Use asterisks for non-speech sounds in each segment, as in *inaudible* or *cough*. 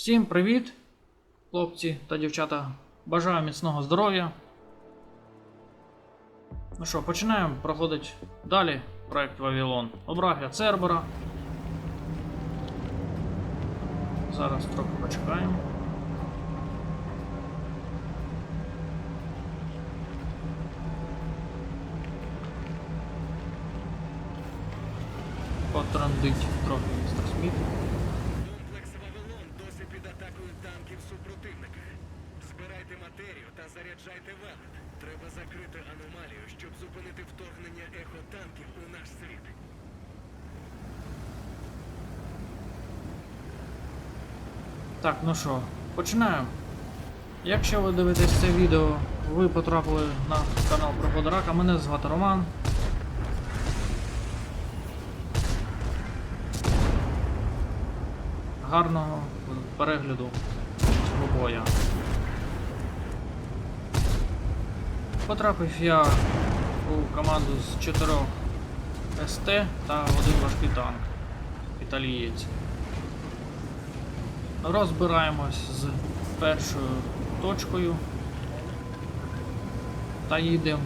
Всім привіт, хлопці та дівчата. Бажаю міцного здоров'я. Ну що, починаємо проходить далі проект Вавилон. Обрав я Цербера. Зараз трохи почекаємо. Потрандить трохи містер Сміт. Супротивника. Збирайте матерію та заряджайте валет. Треба закрити аномалію, щоб зупинити вторгнення ехотанків у наш світ. Так, ну що, починаємо. Якщо ви дивитесь це відео, ви потрапили на канал Пригода Рака, мене звати Роман. Гарного перегляду боя. Потрапив я у команду з 4 СТ та один важкий танк. Італієць. Розбираємось з першою точкою та їдемо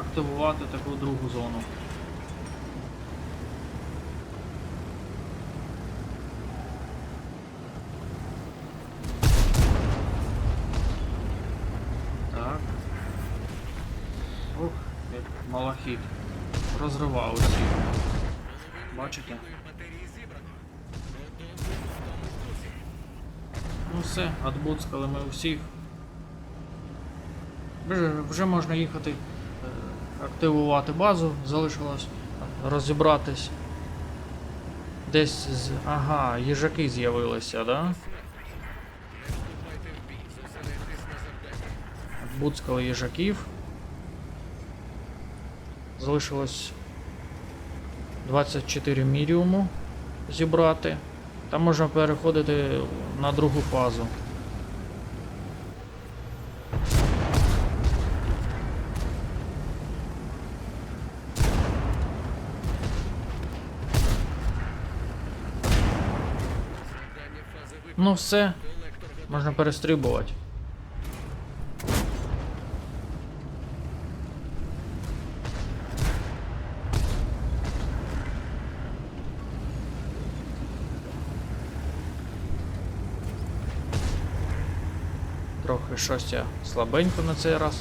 активувати таку другу зону. Так. Ух, як малахіт. Розривав усіх. Бачите? Ну все, отбуцкали ми усіх. Вже, вже можна їхати е, активувати базу, залишилось розібратись. Десь з. Ага, їжаки з'явилися, да? Отбуцкали їжаків. Залишилось 24 міріуму зібрати. Та можна переходити на другу фазу. Ну все, можна перестрибувати. Трохи щось я слабенько на цей раз.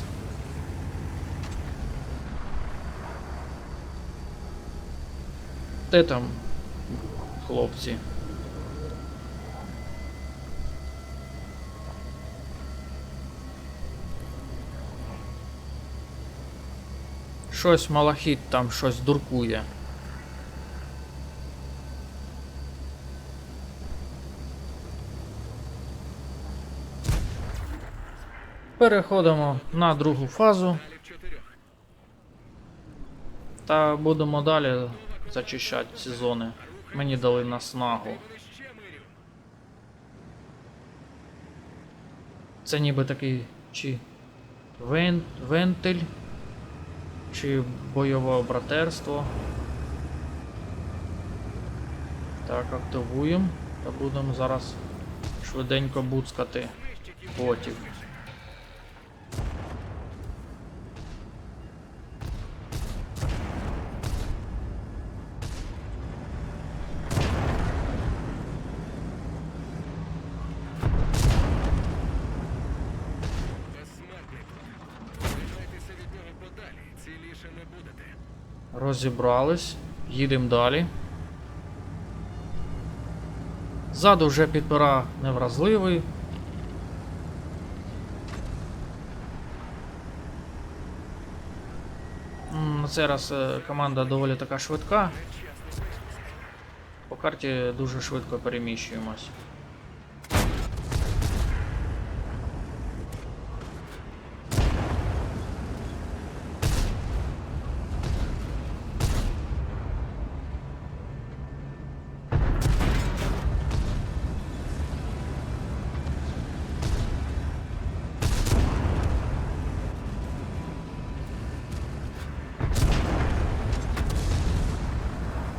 Де там, хлопці? Щось малахіт там щось дуркує. Переходимо на другу фазу та будемо далі зачищати ці зони. Мені дали наснагу. Це ніби такий чи вен... вентиль, чи бойове братерство. Так, активуємо та будемо зараз швиденько буцкати ботів. Розібрались, їдемо далі. Ззаду вже підпира невразливий. На цей раз е, команда доволі така швидка. По карті дуже швидко переміщуємось.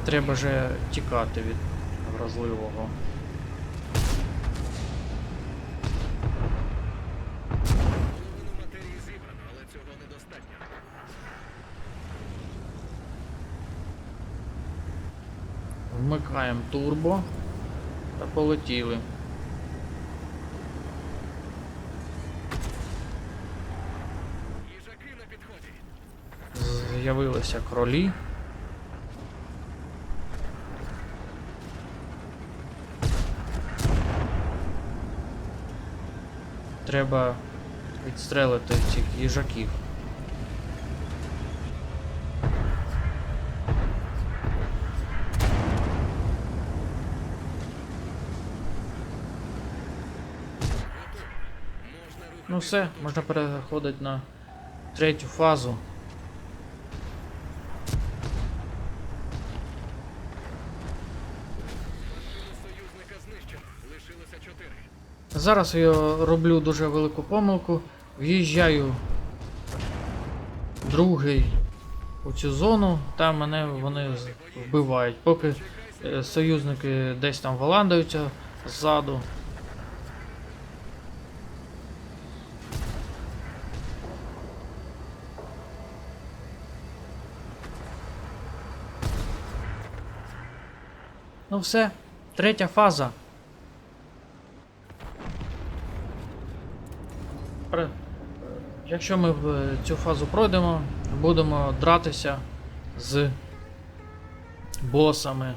Треба же тікати від вразливого. Вмикаємо турбо та полетіли. З'явилися кролі. Треба відстрелити цих їжаків. Ну все, можна переходити на третю фазу. Зараз я роблю дуже велику помилку. В'їжджаю другий у цю зону, там мене вони вбивають. Поки е, союзники десь там валандаються ззаду. Ну все, третя фаза. Якщо ми в цю фазу пройдемо, будемо дратися з босами.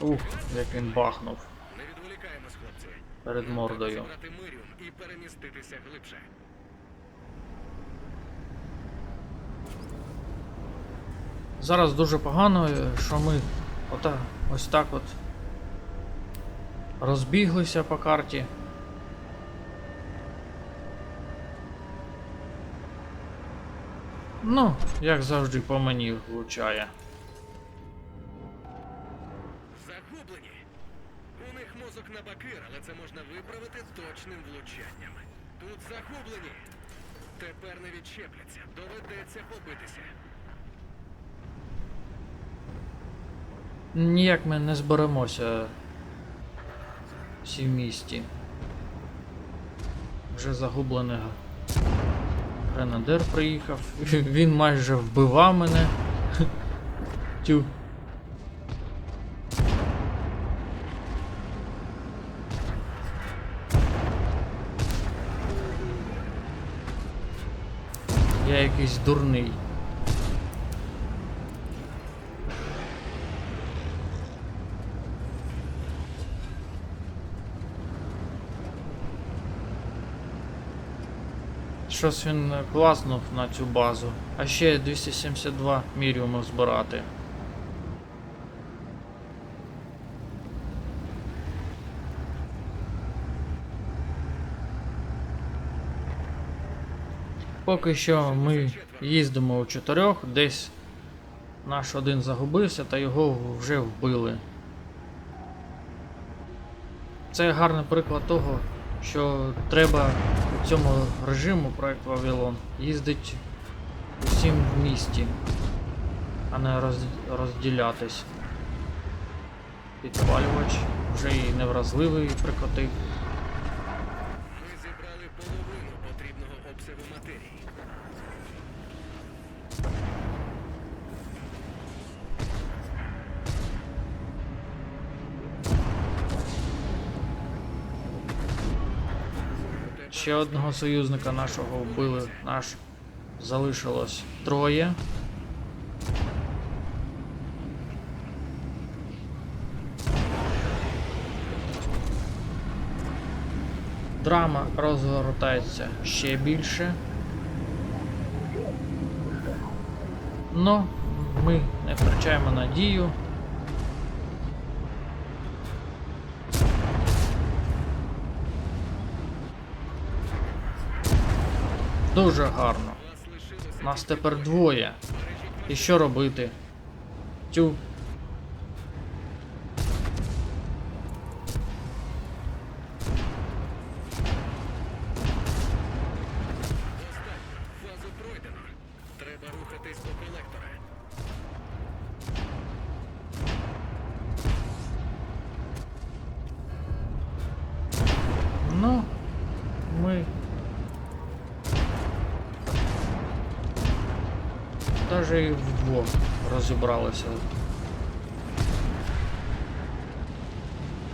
Ух, як він бахнув перед мордою. І переміститися глибше. Зараз дуже погано, що ми ота, ось так от розбіглися по карті. Ну, як завжди, по мені влучає. Загублені. У них мозок на бакир, але це можна виправити точним влучанням. Тут загублені. Тепер не відчепляться. Доведеться побитися. Ніяк ми не зберемося всі в місті. Вже загублений гренадер приїхав. *laughs* Він майже вбивав мене. *laughs* Тю. Я якийсь дурний. Щось він класнув на цю базу. А ще 272 міріумів збирати. Поки що ми їздимо у чотирьох, десь наш один загубився та його вже вбили. Це гарний приклад того, що треба у цьому режиму проект Вавилон їздить усім в місті, а не роз, розділятись. Підпалювач вже і невразливий прикотив. Ще одного союзника нашого вбили. Наш залишилось троє. Драма розгортається ще більше. Но ми не втрачаємо надію. Дуже гарно. Нас тепер двоє. І що робити? Тю. Треба рухатись до колектора. Навіть і вдвох розібралися.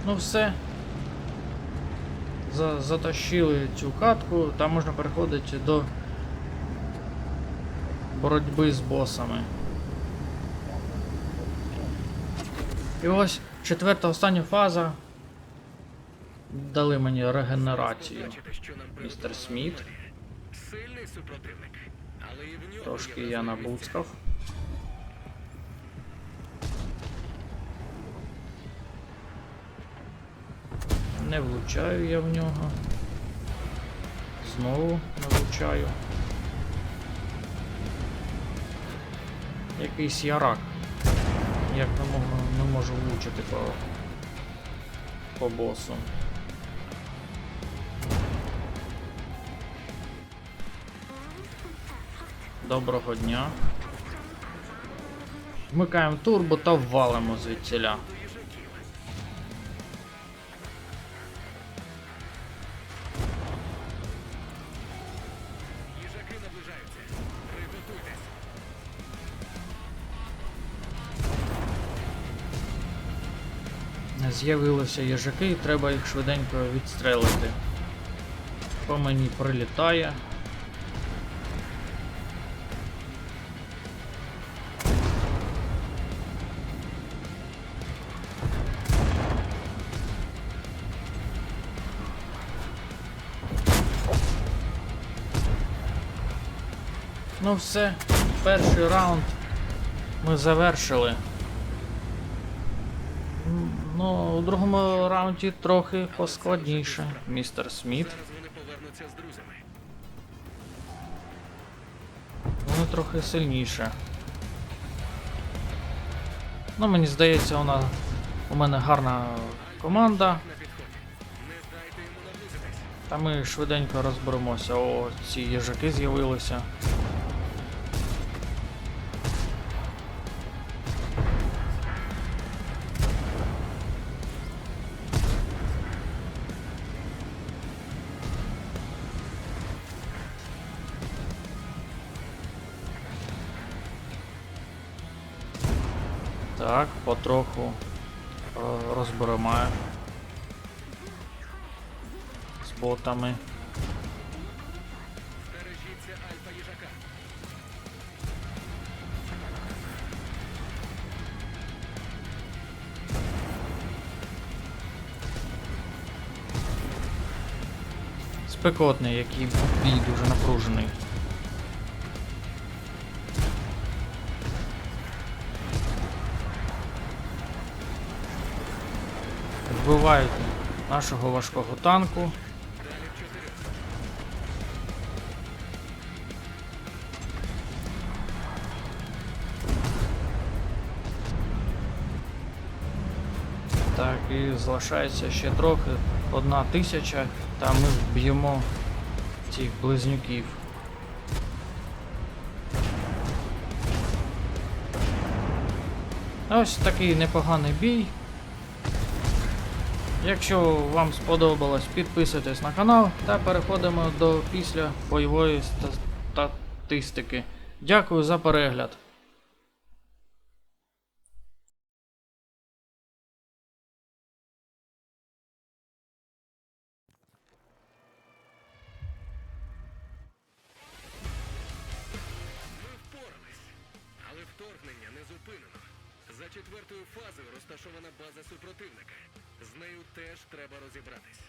Ну все. За, затащили цю катку, там можна переходити до боротьби з босами. І ось четверта остання фаза. Дали мені регенерацію. Містер Сміт. Сильний супротивник, Трошки я набуцкав. Не влучаю я в нього. Знову не влучаю. Якийсь ярак. Як не можу, не можу влучити по, по босу. Доброго дня. Вмикаємо турбо та валимо звідсіля. З'явилися їжаки і треба їх швиденько відстрелити. По мені прилітає. Ну все, перший раунд ми завершили. Ну, у другому раунді трохи поскладніше, містер Сміт. Вони трохи сильніше. Ну, мені здається, вона, у мене гарна команда. Та ми швиденько розберемося. О, ці їжаки з'явилися. Так, потроху е, розберемо з ботами. Спекотний, який бій дуже напружений. Вбивають нашого важкого танку. Так, і залишається ще трохи, одна тисяча, та ми вб'ємо цих близнюків. Ось такий непоганий бій. Якщо вам сподобалось, підписуйтесь на канал та переходимо до після бойової ста- статистики. Дякую за перегляд. Вторгнення не зупинено. За четвертою фазою розташована база супротивника. З нею теж треба розібратись.